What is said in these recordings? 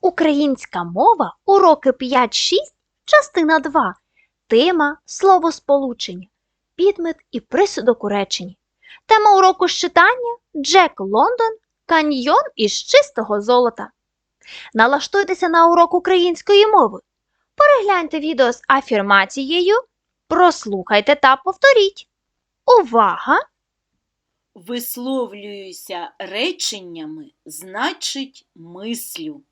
Українська мова, уроки 5-6, частина 2. Тема словосполучення, підмет і присудок у реченні. Тема уроку з читання Джек Лондон, каньйон із чистого золота. Налаштуйтеся на урок української мови. Перегляньте відео з афірмацією, прослухайте та повторіть. Увага! Висловлююся реченнями, значить мислю.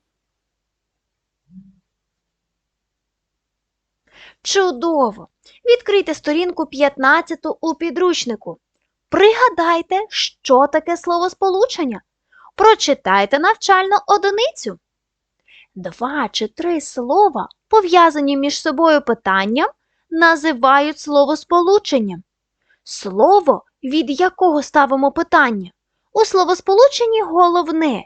Чудово! Відкрийте сторінку 15 у підручнику. Пригадайте, що таке словосполучення. Прочитайте навчальну одиницю. Два чи три слова, пов'язані між собою питанням, називають словосполученням. Слово, від якого ставимо питання, у словосполученні головне.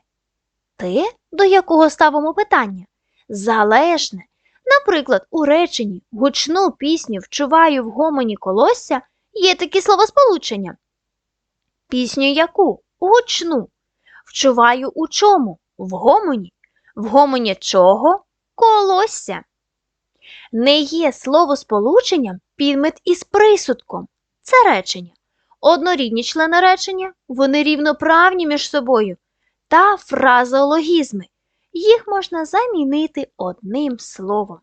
Те, до якого ставимо питання, залежне. Наприклад, у реченні гучну пісню вчуваю в гомоні колосся є такі словосполучення. Пісню яку? Гучну. Вчуваю у чому? В гомоні. В гомоні чого? Колосся. Не є словосполученням підмет із присудком. Це речення. Однорідні члени речення, вони рівноправні між собою. Та фразеологізми. Їх можна замінити одним словом.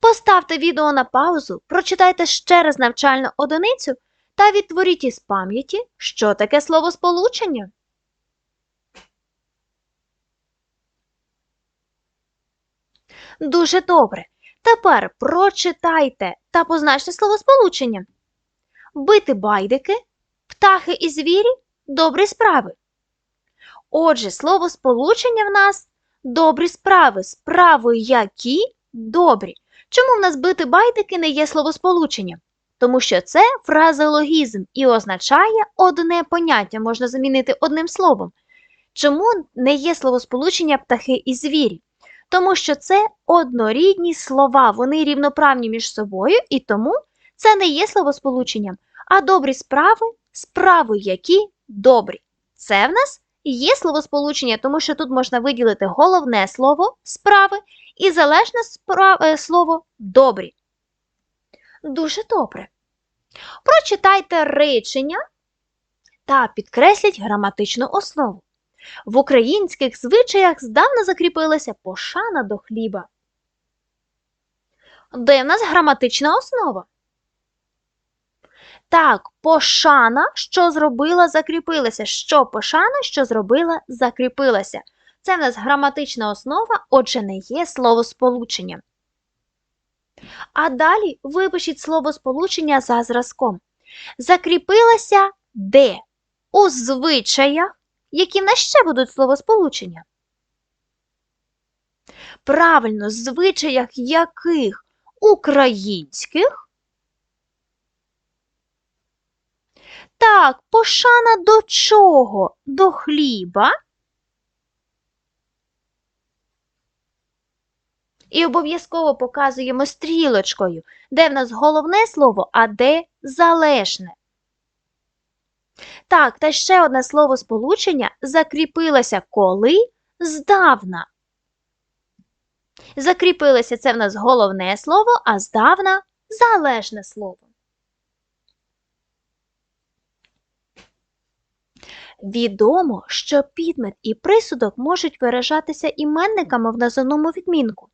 Поставте відео на паузу, прочитайте ще раз навчальну одиницю та відтворіть із пам'яті, що таке словосполучення. Дуже добре. Тепер прочитайте та позначте словосполучення. Бити байдики, птахи і звірі добрі справи. Отже, словосполучення в нас добрі справи, справи які добрі. Чому в нас бити байдики не є словосполученням? Тому що це фразеологізм і означає одне поняття, можна замінити одним словом. Чому не є словосполучення птахи і звірі? Тому що це однорідні слова, вони рівноправні між собою, і тому це не є словосполученням, а добрі справи, справи які добрі. Це в нас є словосполучення, тому що тут можна виділити головне слово справи і залежне спра- е, слово добрі. Дуже добре. Прочитайте речення та підкресліть граматичну основу. В українських звичаях здавна закріпилася пошана до хліба. Де в нас граматична основа? Так, пошана, що зробила, закріпилася. Що пошана, що зробила, закріпилася. Це в нас граматична основа, отже, не є словосполученням. А далі випишіть словосполучення за зразком. Закріпилася де? У звичаях, які в нас ще будуть словосполучення. Правильно, звичаях яких? Українських. Так, пошана до чого? До хліба. І обов'язково показуємо стрілочкою, де в нас головне слово, а де залежне. Так, та ще одне слово сполучення закріпилося коли здавна. Закріпилося це в нас головне слово, а здавна залежне слово. Відомо, що підмет і присудок можуть виражатися іменниками в назовному відмінку.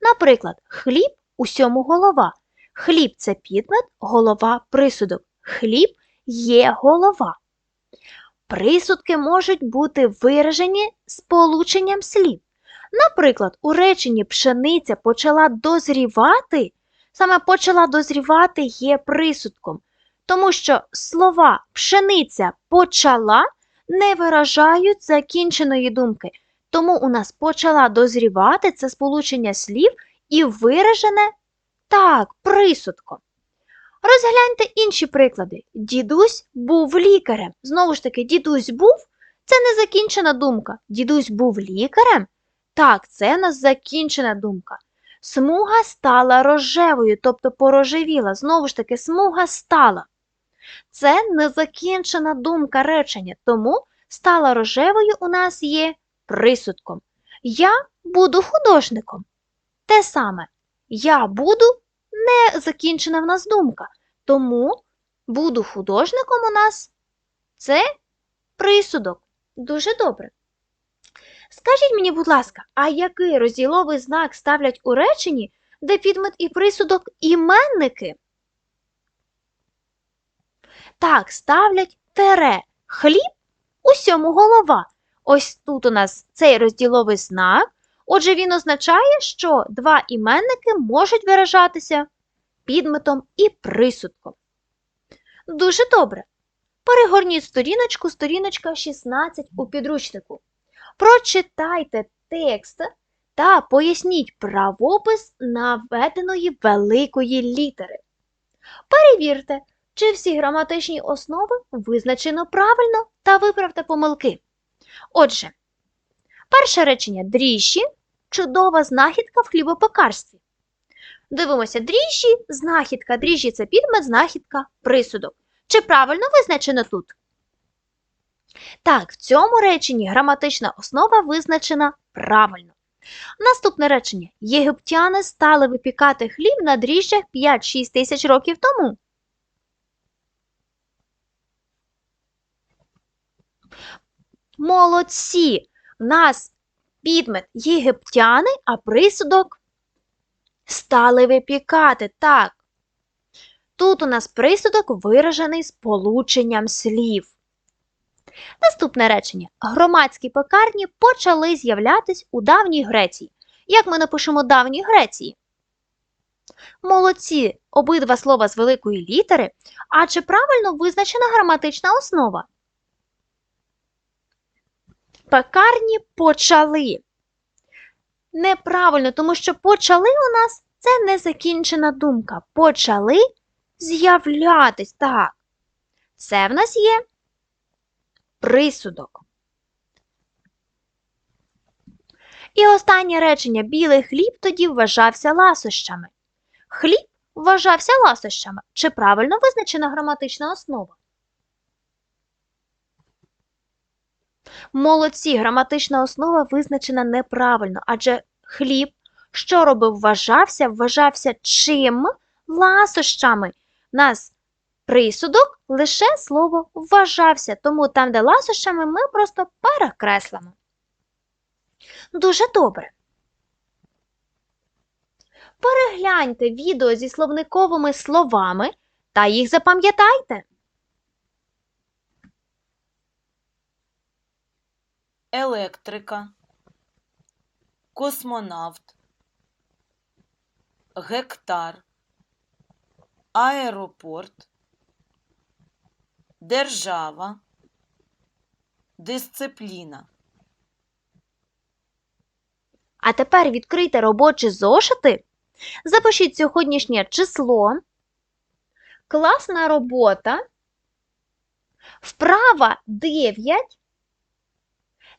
Наприклад, хліб усьому голова. Хліб це підмет, голова присудок. Хліб є голова. Присудки можуть бути виражені сполученням слів. Наприклад, у реченні пшениця почала дозрівати, саме почала дозрівати є присудком, тому що слова пшениця почала не виражають закінченої думки. Тому у нас почала дозрівати це сполучення слів і виражене так, присудком. Розгляньте інші приклади. Дідусь був лікарем. Знову ж таки, дідусь був це не закінчена думка. Дідусь був лікарем. Так, це у нас закінчена думка. Смуга стала рожевою, тобто порожевіла. Знову ж таки, смуга стала. Це незакінчена думка речення, тому стала рожевою у нас є присудком. Я буду художником. Те саме. Я буду не закінчена в нас думка. Тому буду художником у нас це присудок. Дуже добре. Скажіть мені, будь ласка, а який розділовий знак ставлять у реченні, де підмет і присудок іменники? Так, ставлять тере. Хліб усьому голова. Ось тут у нас цей розділовий знак. Отже, він означає, що два іменники можуть виражатися підметом і присудком. Дуже добре. Перегорніть сторіночку, сторіночка 16 у підручнику. Прочитайте текст та поясніть правопис наведеної великої літери. Перевірте, чи всі граматичні основи визначено правильно та виправте помилки. Отже, перше речення дріжджі чудова знахідка в хлібопекарстві. Дивимося, дріжджі, знахідка, дріжджі це підмет, знахідка, присудок. Чи правильно визначено тут? Так, в цьому реченні граматична основа визначена правильно. Наступне речення. Єгиптяни стали випікати хліб на дріжджах 5-6 тисяч років тому. Молодці! В нас підмет єгиптяни, а присудок стали випікати. Так. Тут у нас присудок виражений сполученням слів. Наступне речення. Громадські пекарні почали з'являтись у давній Греції. Як ми напишемо давній Греції? Молодці, обидва слова з великої літери. А чи правильно визначена граматична основа? Пекарні почали. Неправильно, тому що почали у нас це незакінчена думка. Почали з'являтись. Так. Це в нас є присудок. І останнє речення білий хліб тоді вважався ласощами. Хліб вважався ласощами. Чи правильно визначена граматична основа? Молодці, граматична основа визначена неправильно, адже хліб, що робив, вважався, вважався чим? Ласощами. Нас присудок лише слово вважався, тому там, де ласощами, ми просто перекреслимо. Дуже добре. Перегляньте відео зі словниковими словами та їх запам'ятайте. Електрика, космонавт, гектар, аеропорт, держава, дисципліна. А тепер відкрийте робочі зошити, запишіть сьогоднішнє число, класна робота, вправа 9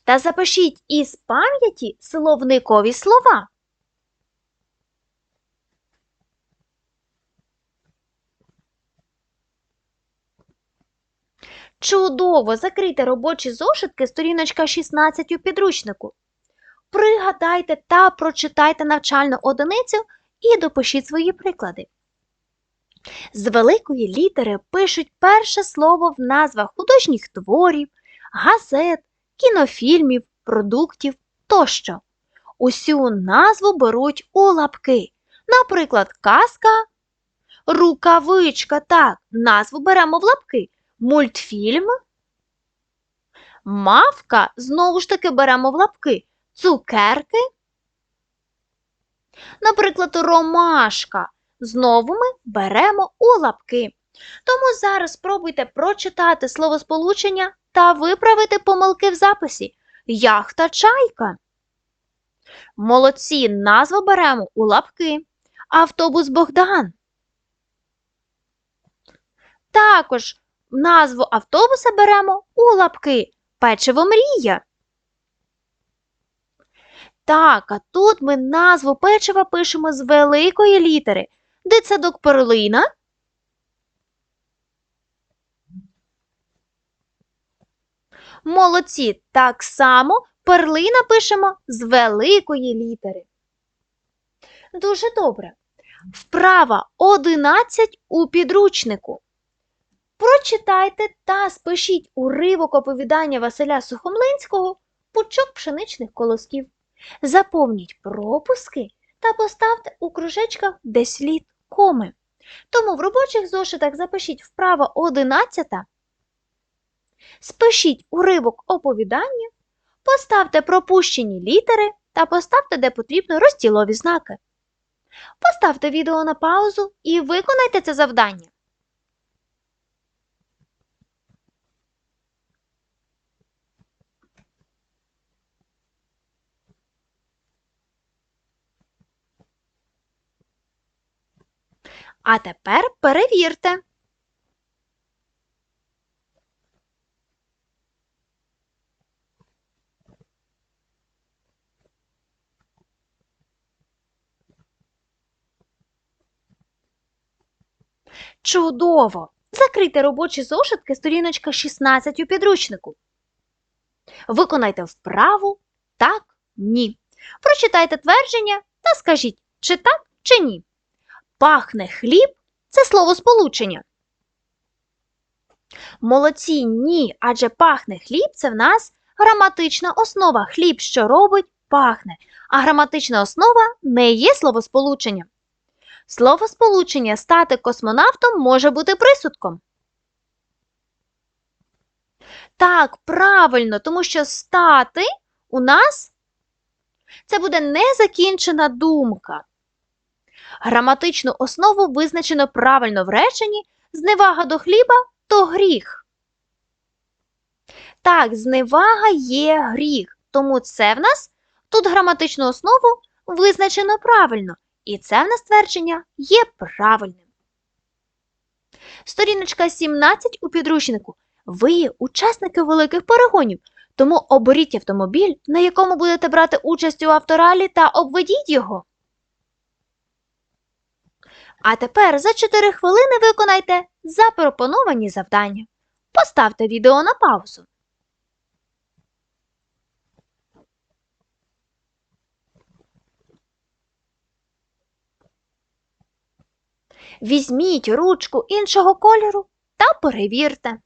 та запишіть із пам'яті словникові слова. Чудово! Закрийте робочі зошитки, сторіночка 16 у підручнику. Пригадайте та прочитайте навчальну одиницю і допишіть свої приклади. З великої літери пишуть перше слово в назвах художніх творів, газет, кінофільмів, продуктів тощо. Усю назву беруть у лапки. Наприклад, казка, рукавичка. Так, назву беремо в лапки. Мультфільм. Мавка знову ж таки беремо в лапки. Цукерки. Наприклад, ромашка. Знову ми беремо у лапки. Тому зараз спробуйте прочитати словосполучення та виправити помилки в записі. Яхта чайка. Молодці назву беремо у лапки. Автобус Богдан. Також назву автобуса беремо у лапки. Печиво мрія. Так, а тут ми назву печива пишемо з великої літери. Дитсадок перлина. Молодці, так само Перлина пишемо з великої літери. Дуже добре. Вправа 11 у підручнику. Прочитайте та спишіть уривок оповідання Василя Сухомлинського пучок пшеничних колосків. Заповніть пропуски та поставте у кружечках, де слід коми. Тому в робочих зошитах запишіть вправа 11. Спишіть уривок оповідання, поставте пропущені літери та поставте, де потрібно, розділові знаки. Поставте відео на паузу і виконайте це завдання. А тепер перевірте. Чудово! Закрийте робочі зошитки сторіночка 16 у підручнику. Виконайте вправу так, ні. Прочитайте твердження та скажіть, чи так, чи ні. Пахне хліб це словосполучення. Молодці ні, адже пахне хліб це в нас граматична основа. Хліб, що робить, пахне. А граматична основа не є словосполученням. Словосполучення стати космонавтом може бути присудком. Так, правильно, тому що стати у нас це буде незакінчена думка. Граматичну основу визначено правильно в реченні зневага до хліба то гріх. Так, зневага є гріх, тому це в нас тут граматичну основу визначено правильно. І це в нас твердження є правильним. Сторіночка 17 у підручнику. Ви учасники великих перегонів, тому оберіть автомобіль, на якому будете брати участь у авторалі та обведіть його. А тепер за 4 хвилини виконайте запропоновані завдання. Поставте відео на паузу. Візьміть ручку іншого кольору та перевірте.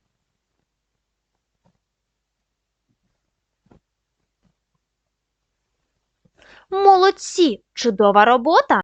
Молодці! Чудова робота!